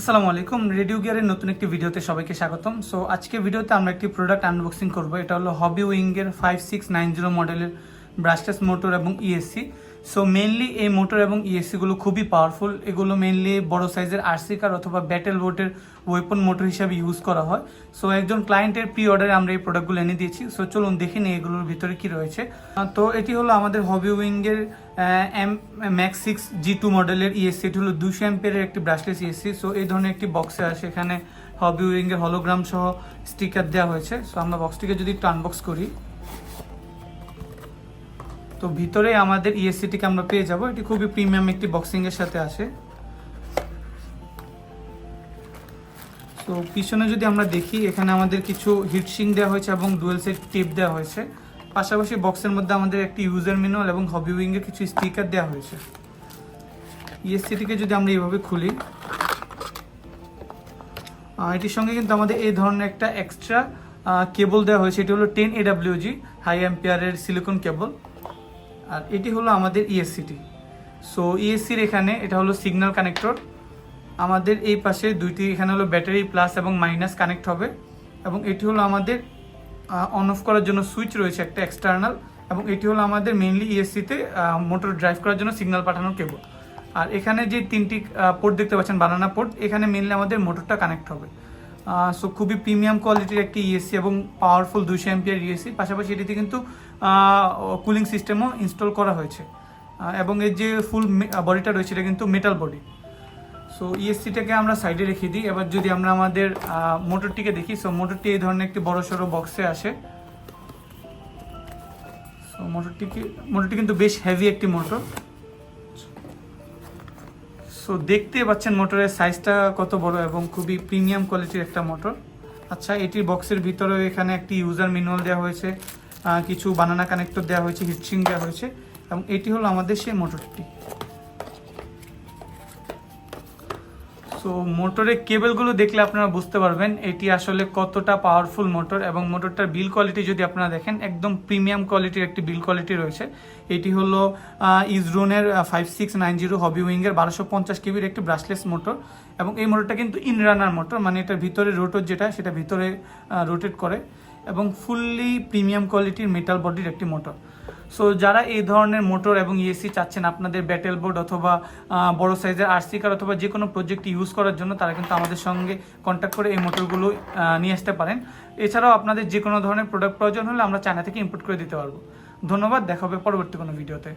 আসসালামু আলাইকুম। রেডিও গিয়ারের নতুন একটি ভিডিওতে সবাইকে স্বাগতম। সো আজকে ভিডিওতে আমরা একটি প্রোডাক্ট আনবক্সিং করব। এটা হলো হবি উইংয়ের ফাইভ সিক্স নাইন জিরো মডেলের ব্রাশলেস মোটর এবং ইএসসি সো মেনলি এই মোটর এবং ইএসসিগুলো খুবই পাওয়ারফুল এগুলো মেনলি বড় সাইজের আরসি কার অথবা ব্যাটেল বোটের ওয়েপন মোটর হিসাবে ইউজ করা হয়। সো একজন ক্লায়েন্টের প্রি অর্ডারে আমরা এই প্রোডাক্টগুলো এনে দিয়েছি। সো চলুন দেখে নিই এগুলোর ভিতরে কি রয়েছে। তো এটি হলো আমাদের hobby উইংয়ের M max six G two মডেলের ইএসসি এটি হলো দুশো অ্যাম্পের একটি ব্রাশলেস ইএসসি সো এই ধরনের একটি বক্সে আসে এখানে হবি উইংয়ের হলোগ্রাম সহ স্টিকার দেওয়া হয়েছে। সো আমরা বক্সটিকে যদি একটু আনবক্স করি। তো ভিতরে আমাদের ইএসসিটিকে আমরা পেয়ে যাব। এটি খুবই প্রিমিয়াম একটি বক্সিং এর সাথে আসে। তো পিছনে যদি আমরা দেখি, এখানে আমাদের কিছু হিটসিং দেওয়া হয়েছে এবং ডুয়েল সেট টেপ দেওয়া হয়েছে। পাশাপাশি বক্সের মধ্যে আমাদের একটি ইউজার মিনুয়াল এবং হবি উইং এর কিছু স্টিকার দেওয়া হয়েছে। ইএসসিটিকে যদি আমরা এইভাবে খুলি এটির সঙ্গে কিন্তু আমাদের এই ধরনের একটা এক্সট্রা কেবল দেওয়া হয়েছে। এটি হলো টেন এডাব্লিউজি হাই অ্যাম্পিয়ারের সিলিকন কেবল আর এটি হলো আমাদের ইএসসিটি সো ইএসসির এখানে এটা হলো সিগন্যাল কানেক্টর আমাদের এই পাশে দুইটি, এখানে হলো ব্যাটারি প্লাস এবং মাইনাস কানেক্ট হবে। এবং এটি হলো আমাদের অন অফ করার জন্য সুইচ রয়েছে একটা এক্সটার্নাল এবং এটি হলো আমাদের মেইনলি ইএসসিতে মোটর ড্রাইভ করার জন্য সিগন্যাল পাঠানোর কেবল আর এখানে যে তিনটি পোর্ট দেখতে পাচ্ছেন বানানা পোর্ট এখানে মেনলি আমাদের মোটরটা কানেক্ট হবে। সো খুবই প্রিমিয়াম কোয়ালিটির একটি ইএসসি এবং পাওয়ারফুল দুইশো এমপিয়ার ইএসসি পাশাপাশি এটিতে কিন্তু কুলিং সিস্টেমও ইনস্টল করা হয়েছে। এবং এর যে ফুল বডিটা রয়েছে এটা কিন্তু মেটাল বডি সো ইএসসিটাকে আমরা সাইডে রেখে দিই। এবার যদি আমরা আমাদের মোটরটিকে দেখি সো মোটরটি এই ধরনের একটি বড় সড়ো বক্সে আসে। সো মোটরটিকে মোটরটি কিন্তু বেশ হেভি একটি মোটর সো দেখতে পাচ্ছেন মোটরের সাইজটা কত বড় এবং খুবই প্রিমিয়াম কোয়ালিটির একটা মোটর আচ্ছা এটির বক্সের ভিতরে এখানে একটি ইউজার মিনুয়াল দেওয়া হয়েছে কিছু বানানা কানেক্টর দেওয়া হয়েছে হিটসিং দেওয়া হয়েছে এবং এটি হলো আমাদের সেই মোটরটি সো মোটরের কেবেলগুলো দেখলে আপনারা বুঝতে পারবেন, এটি আসলে কতটা পাওয়ারফুল মোটর এবং মোটরটার বিল কোয়ালিটি যদি আপনারা দেখেন, একদম প্রিমিয়াম কোয়ালিটির একটি বিল কোয়ালিটি রয়েছে। এটি হলো ইজরোনের five six nine zero hobby উইংয়ের বারোশো পঞ্চাশ কেবির একটি ব্রাশলেস মোটর এবং এই মোটরটা কিন্তু ইনরানার মোটর মানে এটার ভিতরে রোটর যেটা, সেটা ভিতরে রোটেট করে। এবং ফুললি প্রিমিয়াম কোয়ালিটির মেটাল বডির একটি মোটর সো যারা এই ধরনের মোটর এবং ইএসসি চাচ্ছেন আপনাদের ব্যাটেল বোর্ড অথবা বড় সাইজের আরসি কার অথবা যে কোনো প্রজেক্ট ইউজ করার জন্য, তারা কিন্তু আমাদের সঙ্গে কন্ট্যাক্ট করে এই মোটরগুলো নিয়ে আসতে পারেন। এছাড়াও আপনাদের যে কোনো ধরনের প্রোডাক্ট প্রয়োজন হলে আমরা চায়না থেকে ইম্পোর্ট করে দিতে পারব। ধন্যবাদ, দেখা হবে পরবর্তী কোনো ভিডিওতে